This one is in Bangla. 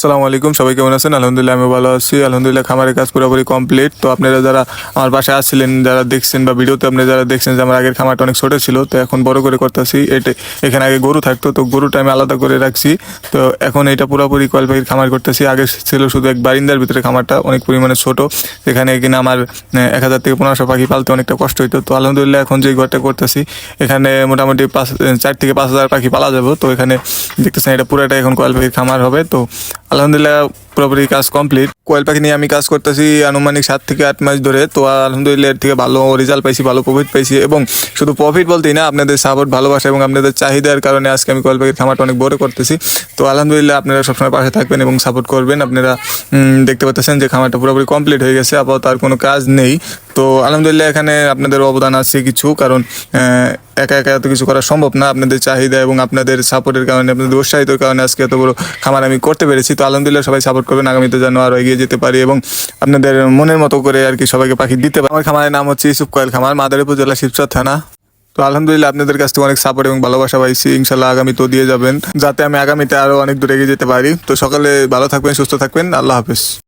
আসসালামু আলাইকুম, সবাই কেমন আছেন? আলহামদুলিল্লাহ আমি ভালো আছি। আলহামদুলিল্লাহ খামারের কাজ পুরোপুরি কমপ্লিট তো আপনারা যারা আমার বাসায় আসছিলেন, যারা দেখছেন বা ভিডিওতে আপনি যারা দেখছেন যে আমার আগের খামারটা অনেক ছোটো ছিল, তো এখন বড় করে করতেছি। এটা এখানে আগে গরু থাকতো, তো গরুটা আমি আলাদা করে রাখছি। তো এখন এটা পুরোপুরি কয়েল পাখির খামার করতেছি। আগে ছিল শুধু এক বারিন্দার ভিতরে খামারটা, অনেক পরিমাণে ছোট। এখানে কিনা আমার এক হাজার থেকে পনেরোশো পাখি পালতে অনেকটা কষ্ট হইতো। তো আলহামদুলিল্লাহ এখন যে ঘরটা করতেছি, এখানে মোটামুটি পাঁচ, চার থেকে পাঁচ হাজার পাখি পালা যাবে। তো এখানে দেখতেছেন এটা পুরোটা এখন কয়েল পাখির খামার হবে। তো আলহামদুলিল্লাহ পুরোপুরি কাজ কমপ্লিট কোয়েল পাখি নিয়ে আমি কাজ করতেছি আনুমানিক সাত থেকে আট মাস ধরে। তো আলহামদুলিল্লাহ এর থেকে ভালো রেজাল্ট পাইছি, ভালো প্রফিট পাইছি এবং শুধু প্রফিট বলতেই না, আপনাদের সাপোর্ট ভালোবাসা এবং আপনাদের চাহিদার কারণে আজকে আমি কোয়েল পাখির খামারটা অনেক বড় করতেছি। তো আলহামদুলিল্লাহ আপনারা সবসময় পাশে থাকবেন এবং সাপোর্ট করবেন। আপনারা দেখতে পাচ্ছেন যে খামারটা পুরোপুরি কমপ্লিট হয়ে গেছে, আপাতত আর কোনো কাজ নেই। তো আলহামদুলিল্লাহ এখানে আপনাদের অবদান আছে কিছু, কারণ একা একা এত কিছু করা সম্ভব না। আপনাদের চাহিদা এবং আপনাদের সাপোর্টের কারণে, আপনাদের উৎসাহিতের কারণে আজকে এত বড় খামার আমি করতে পেরেছি। তো আলহামদুলিল্লাহ সবাই সাপোর্ট করবেন। আগামীতে যেন আরও এগিয়ে যেতে পারি এবং আপনাদের মনের মতো করে আর কি সবাইকে পাখি দিতে পারি। আমার খামারের নাম হচ্ছে ইসুফ কয়েল খামার, মাদারীপুর জেলা শিবচর থানা। তো আলহামদুলিল্লাহ আপনাদের কাছ থেকে অনেক সাপোর্ট এবং ভালোবাসা পাইছি। ইনশাল্লাহ আগামী তো দিয়ে যাবেন। যাতে আমি আগামীতে আরও অনেক দূরে এগিয়ে যেতে পারি। তো সকালে ভালো থাকবেন, সুস্থ থাকবেন। আল্লাহ হাফেজ।